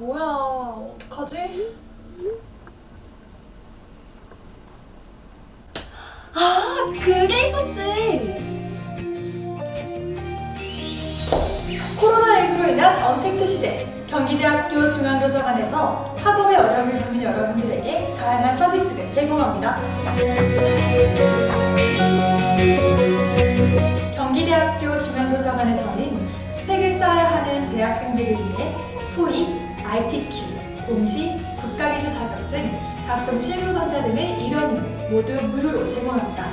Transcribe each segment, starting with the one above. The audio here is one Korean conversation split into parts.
뭐야. 어떡하지? 아, 그게 있었지! 코로나19로 인한 언택트 시대, 경기대학교 중앙도서관에서 학업에 어려움을 겪는 여러분들에게 다양한 서비스를 제공합니다. 경기대학교 중앙도서관에서는 스펙을 쌓아야 하는 대학생들을 위해 토익, ITQ, 공시, 국가기술 자격증, 각종 실무 강좌 등의 일원임을 모두 무료로 제공합니다.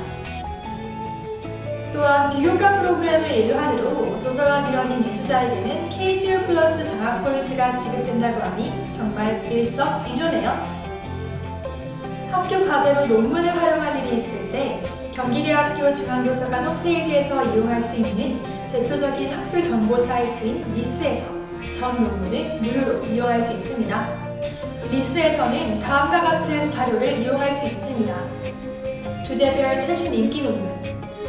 또한 비교과 프로그램을 일환으로 도서관 일원인 이수자에게는 KGU 플러스 장학 포인트가 지급된다고 하니 정말 일석이조네요. 학교 과제로 논문을 활용할 일이 있을 때 경기대학교 중앙도서관 홈페이지에서 이용할 수 있는 대표적인 학술 정보 사이트인 리스에서 전 논문을 무료로 이용할 수 있습니다. 리스에서는 다음과 같은 자료를 이용할 수 있습니다. 주제별 최신 인기 논문,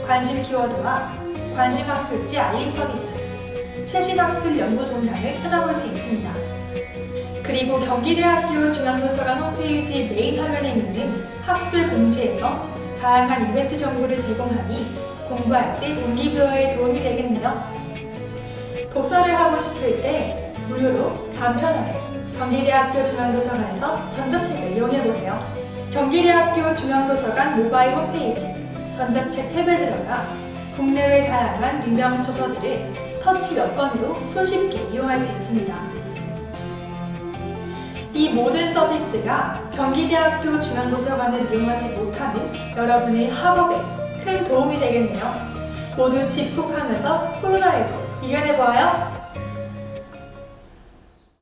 관심 키워드와 관심 학술지 알림 서비스, 최신 학술 연구 동향을 찾아볼 수 있습니다. 그리고 경기대학교 중앙도서관 홈페이지 메인 화면에 있는 학술 공지에서 다양한 이벤트 정보를 제공하니 공부할 때 동기부여에 도움이 되겠네요. 독서를 하고 싶을 때 무료로 간편하게 경기대학교 중앙도서관에서 전자책을 이용해보세요. 경기대학교 중앙도서관 모바일 홈페이지 전자책 탭에 들어가 국내외 다양한 유명 도서들을 터치 몇 번으로 손쉽게 이용할 수 있습니다. 이 모든 서비스가 경기대학교 중앙도서관을 이용하지 못하는 여러분의 학업에 큰 도움이 되겠네요. 모두 집콕하면서 코로나19 이겨내보아요.